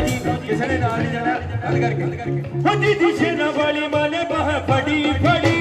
ਕਿਸੇ ਨੇ ਨਾਲ ਨਹੀਂ ਜਾਣਾ। ਗੱਲ ਕਰਕੇ। ਹੁਣ ਦੀ ਸੇਨਾ ਵਾਲੀ ਮਾਂ ਨੇ ਬਾਹ ਫੜੀ ਫੜੀ।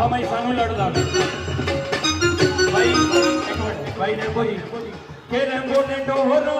बाबा भाई सानू लड़ भाई एक मिनट भाई ने जी के रंगो ने डोरो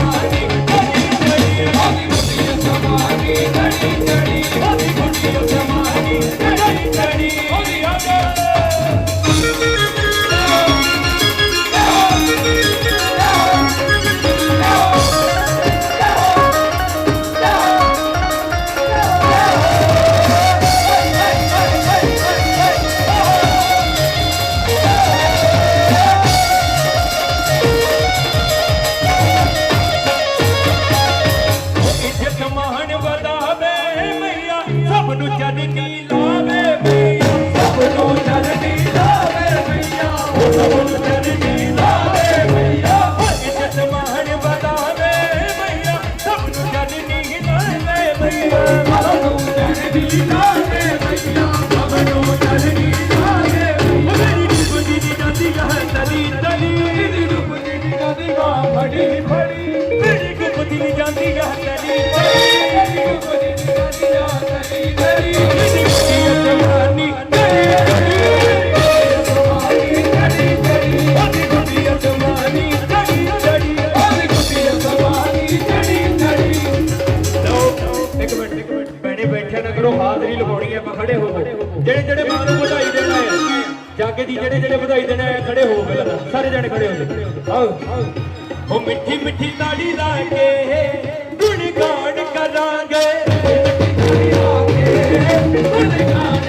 ਪਹਿਲਾਂ ਸਾਰੇ ਜਣੇ ਖੜੇ ਹੋ ਜਾਓ। ਆਓ। ਉਹ ਮਿੱਠੀ ਮਿੱਠੀ ਤਾੜੀ ਲਾ ਕੇ ਗੁਣ ਗਾਣ ਕਰਾਂਗੇ। ਮਿੱਠੀ ਤਾੜੀ ਲਾ ਕੇ ਗੁਣ ਗਾਣ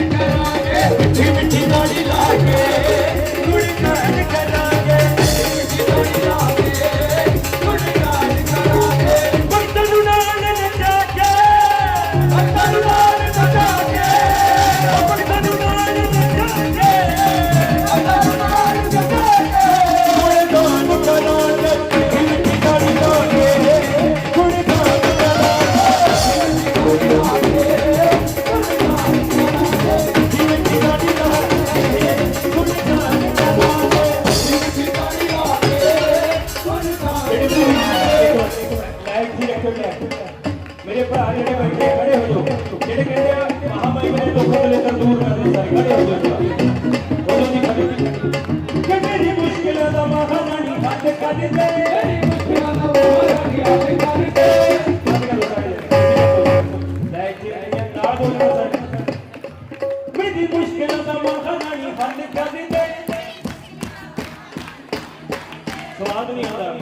ਸਵਾਦ ਨਹੀਂ ਆਉਂਦਾ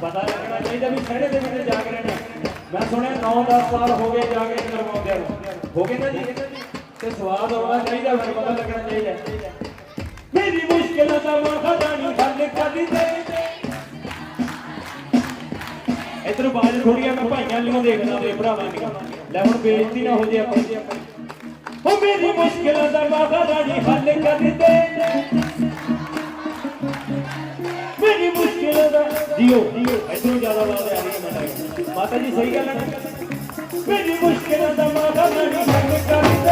ਪਤਾ ਲੱਗਣਾ ਚਾਹੀਦਾ ਵੀ ਸਹਿਣੇ ਦੇ ਵਿੱਚ ਜਾਗ ਰਹਿਣਾ ਮੈਂ ਸੁਣਿਆ 9-10 ਸਾਲ ਹੋ ਗਏ ਜਾਗ ਰਹਿਣ ਕਰਵਾਉਂਦੇ ਹੋ ਗਏ ਨਾ ਜੀ? ਤੇ ਸਵਾਦ ਆਉਣਾ ਚਾਹੀਦਾ ਫਿਰ ਪਤਾ ਲੱਗਣਾ ਚਾਹੀਦਾ। ਇੱਧਰ ਬਾਜ ਥੋੜੀ ਆ, ਮੈਂ ਭਾਈਆਂ ਨੂੰ ਦੇਖਦਾ ਮੇਰੇ ਭਰਾਵਾਂ ਨੂੰ। ਲੈ ਹੁਣ ਬੇਇੱਜ਼ਤੀ ਨਾ ਹੋ ਜੇ ਆਪਣੀ। ਉਹ ਮੇਰੀ ਮੁਸ਼ਕਿਲਾਂ ਦਾ ਬਾਬਾ ਰਾਣੀ ਹੱਲ ਕਰ ਦੇ। ਮੇਰੀ ਮੁਸ਼ਕਿਲਾਂ ਦਾ ਜੀਓ ਇਧਰੋਂ ਜ਼ਿਆਦਾ ਬਾਤ ਆ ਰਹੀ ਹੈ ਮਾਤਾ ਜੀ, ਸਹੀ ਗੱਲ ਹੈ ਮੇਰੀ ਮੁਸ਼ਕਿਲਾਂ ਦਾ ਬਾਬਾ ਰਾਣੀ ਹੱਲ ਕਰ ਦੇ।